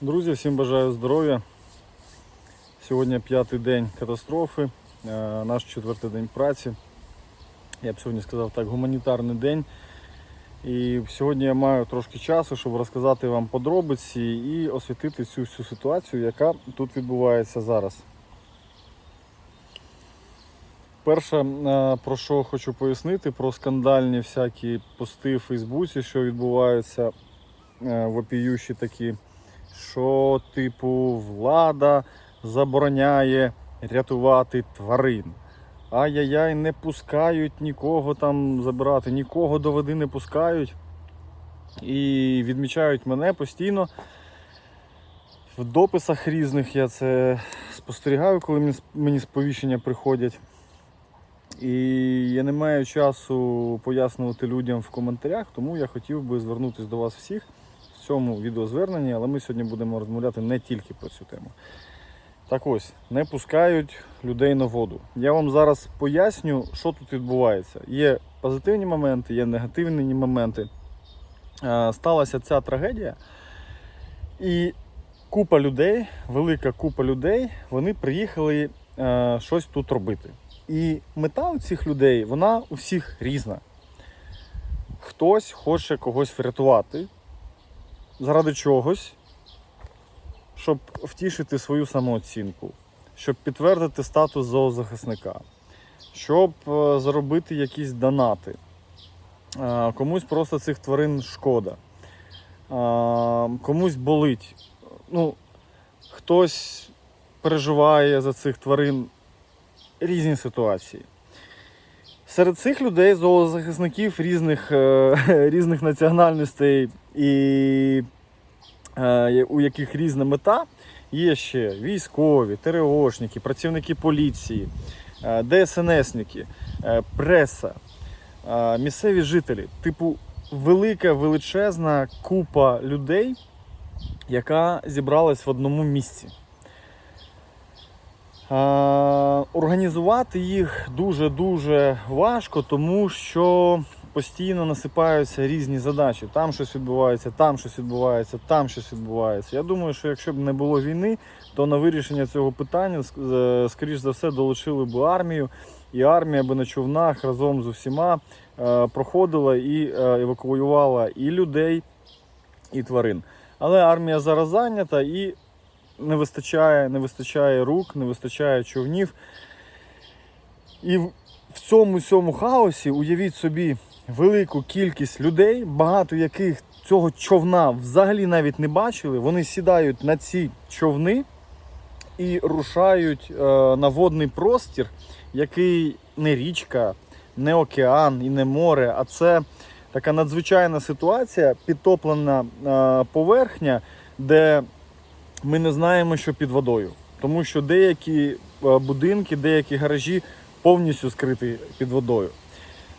Друзі, всім бажаю здоров'я. Сьогодні п'ятий день катастрофи, е, наш четвертий день праці. Я б сьогодні сказав так, гуманітарний день. І сьогодні я маю трошки часу, щоб розказати вам подробиці і освітити цю всю ситуацію, яка тут відбувається зараз. Перше, е, про що хочу пояснити, про скандальні всякі пости в Фейсбуці, що відбуваються е, вопіющі такі, що типу влада забороняє рятувати тварин. Ай-яй-яй, не пускають нікого там забирати, нікого до води не пускають. І відмічають мене постійно. В дописах різних я це спостерігаю, коли мені- сповіщення приходять. І я не маю часу пояснювати людям в коментарях, тому я хотів би звернутися до вас всіх цьому відеозверненні, але ми сьогодні будемо розмовляти не тільки про цю тему. Так ось, не пускають людей на воду. Я вам зараз поясню, що тут відбувається. Є позитивні моменти, є негативні моменти. Е, Сталася ця трагедія, і купа людей, велика купа людей, вони приїхали е, щось тут робити. І мета у цих людей, вона у всіх різна. Хтось хоче когось врятувати заради чогось, щоб втішити свою самооцінку, щоб підтвердити статус зоозахисника, щоб е, заробити якісь донати. Е, Комусь просто цих тварин шкода, Е, комусь болить. Ну, хтось переживає за цих тварин різні ситуації. Серед цих людей, зоозахисників різних, е, різних національностей і е, у яких різна мета, є ще військові, ТРОшники, працівники поліції, е, ДСНСники, преса, місцеві жителі. Типу, велика величезна купа людей, яка зібралась в одному місці. Організувати їх дуже-дуже важко, тому що постійно насипаються різні задачі. Там щось відбувається, там щось відбувається, там щось відбувається. Я думаю, що якщо б не було війни, то на вирішення цього питання, е, скоріш за все, долучили б армію, і армія би на човнах разом з усіма е, проходила і е, евакуювала і людей, і тварин. Але армія зараз зайнята і не вистачає, не вистачає рук, не вистачає човнів. І в цьому цьому хаосі уявіть собі велику кількість людей, багато яких цього човна взагалі навіть не бачили. Вони сідають на ці човни і рушають е, на водний простір, який не річка, не океан і не море, а це така надзвичайна ситуація, підтоплена е, поверхня, де ми не знаємо, що під водою. Тому що деякі е, будинки, деякі гаражі повністю скриті під водою.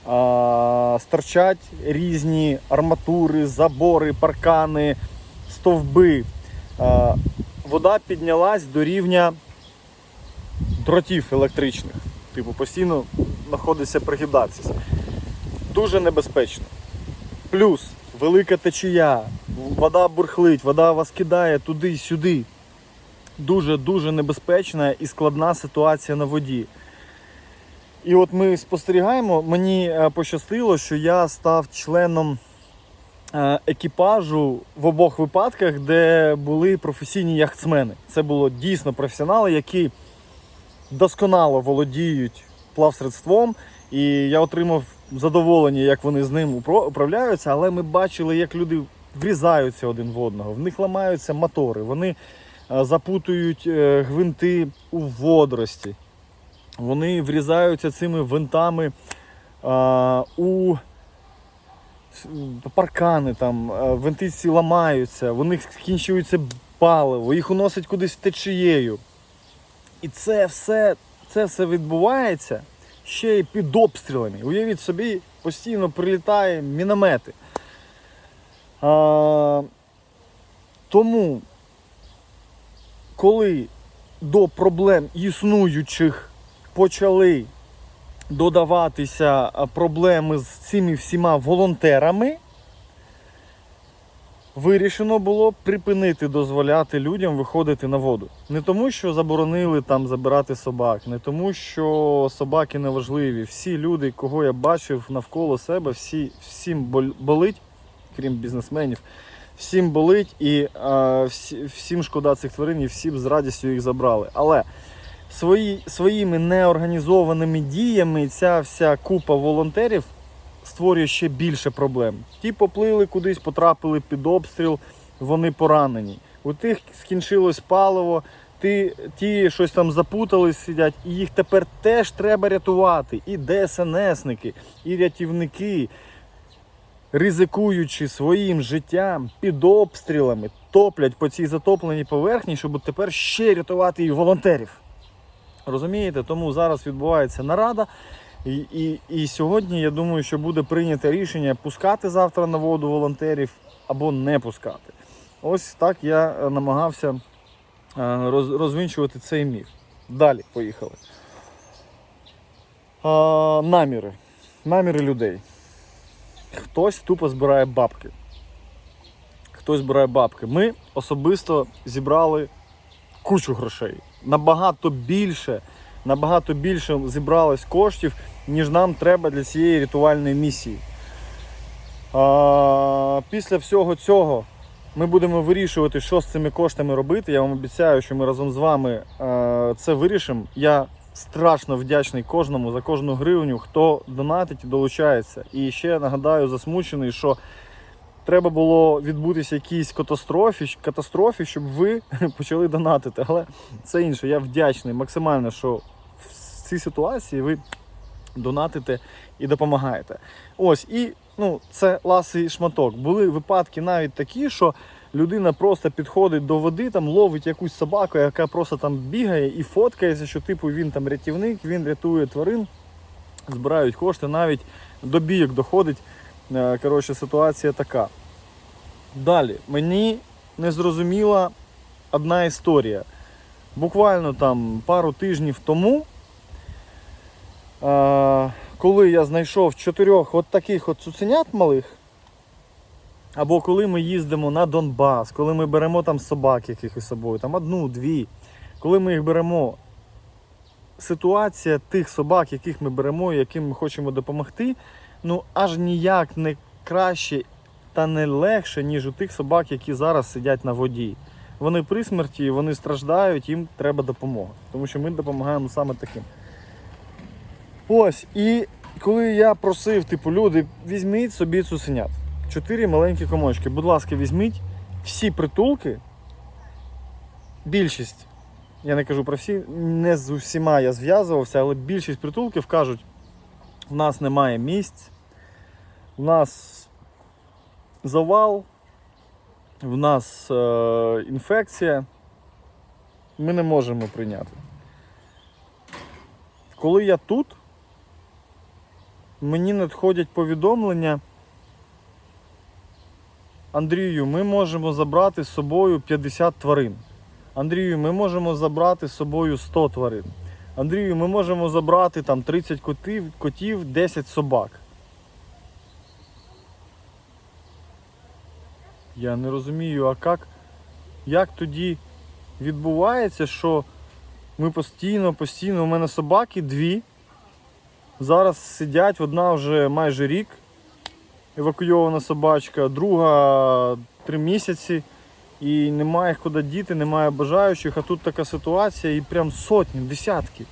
А, Старчать різні арматури, забори, паркани, стовби. А, Вода піднялась до рівня дротів електричних. Типу, постійно знаходиться пригибатися. Дуже небезпечно. Плюс велика течія, вода бурхлить, вода вас кидає туди-сюди. Дуже-дуже небезпечна і складна ситуація на воді. І от ми спостерігаємо, мені е, пощастило, що я став членом е, екіпажу в обох випадках, де були професійні яхтсмени. Це було дійсно професіонали, які досконало володіють плавсредством. І я отримав задоволення, як вони з ним управляються, але ми бачили, як люди врізаються один в одного, в них ламаються мотори, вони е, запутують е, гвинти у водорості. Вони врізаються цими винтами у паркани, там, а, винти ці ламаються, в них скінчується паливо, їх уносять кудись течією. І це все, це все відбувається ще й під обстрілами. Уявіть собі, постійно прилітає міномети. А, тому, коли до проблем існуючих почали додаватися проблеми з цими всіма волонтерами, вирішено було припинити дозволяти людям виходити на воду. Не тому, що заборонили там забирати собак, не тому, що собаки не важливі. Всі люди, кого я бачив навколо себе, всі, всім болить, крім бізнесменів, всім болить і е, всі, всім шкода цих тварин, і всі б з радістю їх забрали. Але свої, своїми неорганізованими діями ця вся купа волонтерів створює ще більше проблем. Ті поплили кудись, потрапили під обстріл, вони поранені. У тих скінчилось паливо, ті, ті щось там запутались, сидять, і їх тепер теж треба рятувати. І ДСНСники, і рятівники, ризикуючи своїм життям під обстрілами, топлять по цій затопленій поверхні, щоб тепер ще рятувати і волонтерів. Розумієте? Тому зараз відбувається нарада. І, і, і сьогодні я думаю, що буде прийнято рішення пускати завтра на воду волонтерів або не пускати. Ось так я е, намагався е, роз, розвінчувати цей міф. Далі поїхали. А, наміри. Наміри людей. Хтось тупо збирає бабки. Хтось збирає бабки. Ми особисто зібрали кучу грошей. Набагато більше, набагато більше зібралось коштів, ніж нам треба для цієї рятувальної місії. А, після всього цього ми будемо вирішувати, що з цими коштами робити. Я вам обіцяю, що ми разом з вами е, це вирішимо. Я страшно вдячний кожному за кожну гривню, хто донатить і долучається. І ще нагадаю, засмучений, що треба було відбутися якійсь катастрофі, катастрофі, щоб ви почали донатити. Але це інше. Я вдячний максимально, що цій ситуації ви донатите і допомагаєте. Ось і ну, це ласий шматок. Були випадки навіть такі, що людина просто підходить до води, там ловить якусь собаку, яка просто там бігає і фоткається, що типу він там рятівник, він рятує тварин, збирають кошти, навіть до бійок доходить. Е, Коротше, ситуація така. Далі, мені не зрозуміла одна історія. Буквально там пару тижнів тому, коли я знайшов чотирьох от таких от цуценят малих, або коли ми їздимо на Донбас, коли ми беремо там собак якихось собою, там одну, дві, коли ми їх беремо, ситуація тих собак, яких ми беремо, і яким ми хочемо допомогти, ну аж ніяк не краще та не легше, ніж у тих собак, які зараз сидять на воді. Вони при смерті, вони страждають, їм треба допомога. Тому що ми допомагаємо саме таким. Ось, і коли я просив, типу, люди, візьміть собі цуценят. Чотири маленькі комочки. Будь ласка, візьміть всі притулки. Більшість, я не кажу про всі, не з усіма я зв'язувався, але більшість притулків кажуть, в нас немає місць, в нас завал, в нас е, інфекція, ми не можемо прийняти. Коли я тут, мені надходять повідомлення. Андрію, ми можемо забрати з собою 50 тварин. Андрію, ми можемо забрати з собою 100 тварин. Андрію, ми можемо забрати там 30 котів, котів 10 собак. Я не розумію, а як, як тоді відбувається, що ми постійно, постійно, у мене собаки дві. Зараз сидять, одна вже майже рік, евакуйована собачка, друга три місяці. І немає куди діти, немає бажаючих, а тут така ситуація і прям сотні, десятки.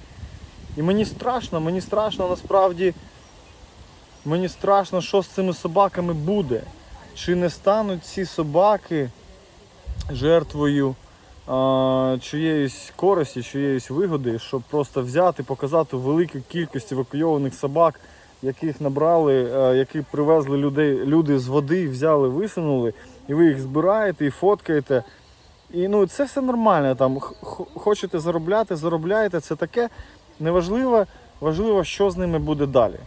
І мені страшно, мені страшно насправді, мені страшно, що з цими собаками буде. Чи не стануть ці собаки жертвою а, чиєїсь користі, чиєїсь вигоди, щоб просто взяти, показати велику кількість евакуйованих собак, яких набрали, а, які привезли людей, люди з води, взяли, висунули, і ви їх збираєте і фоткаєте. І ну, це все нормально. Там хочете заробляти, заробляєте. Це таке неважливо, важливо, що з ними буде далі.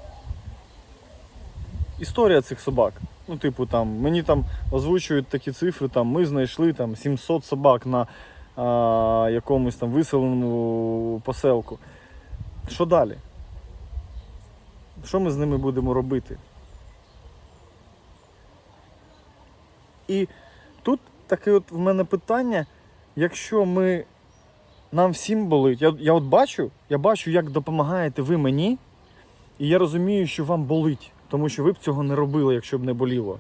Історія цих собак. Ну, типу, там, мені там озвучують такі цифри, там, ми знайшли там 700 собак на а, якомусь там виселеному поселку. Що далі? Що ми з ними будемо робити? І тут таке от в мене питання, якщо ми нам всім болить. Я, я от бачу, я бачу, як допомагаєте ви мені, і я розумію, що вам болить, тому що ви б цього не робили, якщо б не боліло.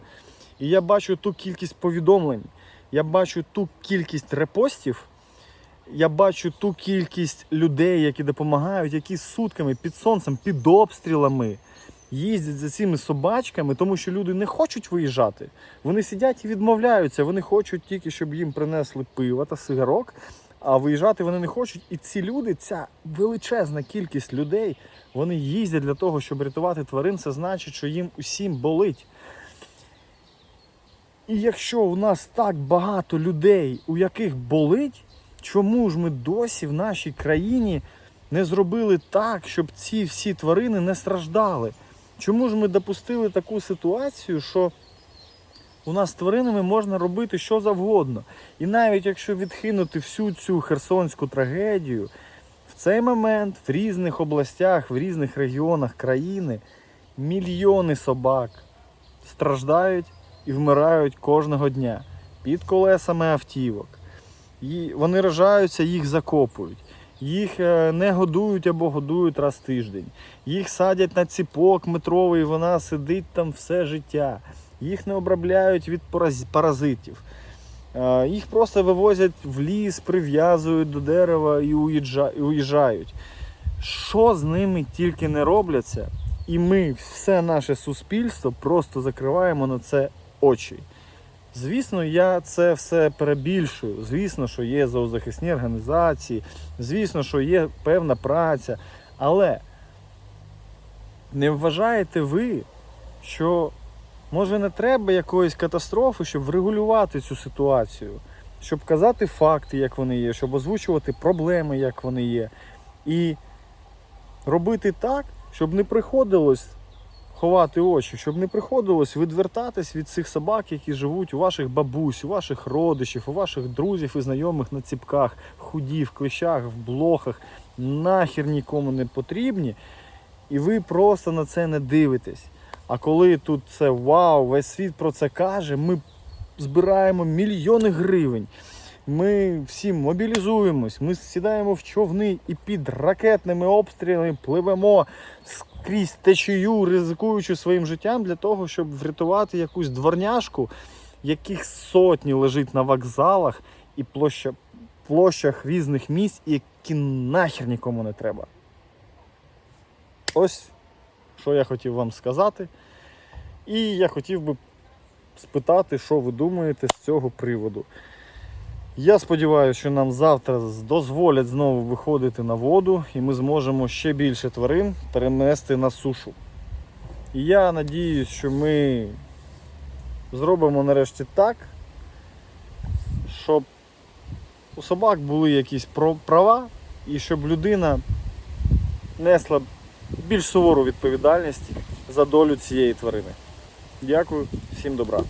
І я бачу ту кількість повідомлень, я бачу ту кількість репостів, я бачу ту кількість людей, які допомагають, які сутками під сонцем, під обстрілами їздять за цими собачками, тому що люди не хочуть виїжджати. Вони сидять і відмовляються. Вони хочуть тільки, щоб їм принесли пиво та сигарок, а виїжджати вони не хочуть. І ці люди, ця величезна кількість людей, вони їздять для того, щоб рятувати тварин. Це значить, що їм усім болить. І якщо у нас так багато людей, у яких болить, чому ж ми досі в нашій країні не зробили так, щоб ці всі тварини не страждали? Чому ж ми допустили таку ситуацію, що у нас з тваринами можна робити що завгодно? І навіть якщо відхинути всю цю херсонську трагедію, в цей момент в різних областях, в різних регіонах країни мільйони собак страждають і вмирають кожного дня під колесами автівок. І вони рожаються, їх закопують. Їх е, не годують або годують раз в тиждень. Їх садять на ціпок метровий, вона сидить там все життя. Їх не обробляють від паразитів. Е, Їх просто вивозять в ліс, прив'язують до дерева і уїжджають. Що з ними тільки не робляться, і ми, все наше суспільство, просто закриваємо на це очі. Звісно, я це все перебільшую. Звісно, що є зоозахисні організації, звісно, що є певна праця. Але не вважаєте ви, що може не треба якоїсь катастрофи, щоб врегулювати цю ситуацію, щоб казати факти, як вони є, щоб озвучувати проблеми, як вони є. І робити так, щоб не приходилось ховати очі, щоб не приходилось відвертатись від цих собак, які живуть у ваших бабусь, у ваших родичів, у ваших друзів і знайомих на ціпках, худі, в клещах, в блохах, нахер нікому не потрібні. І ви просто на це не дивитесь. А коли тут це вау, весь світ про це каже, ми збираємо мільйони гривень. Ми всі мобілізуємось, ми сідаємо в човни і під ракетними обстрілами пливемо скрізь течію, ризикуючи своїм життям для того, щоб врятувати якусь дворняшку, яких сотні лежить на вокзалах і площа, площах різних місць, які нахер нікому не треба. Ось що я хотів вам сказати. І я хотів би спитати, що ви думаєте з цього приводу. Я сподіваюся, що нам завтра дозволять знову виходити на воду і ми зможемо ще більше тварин перенести на сушу. І я надіюсь, що ми зробимо нарешті так, щоб у собак були якісь права і щоб людина несла більш сувору відповідальність за долю цієї тварини. Дякую, всім добра.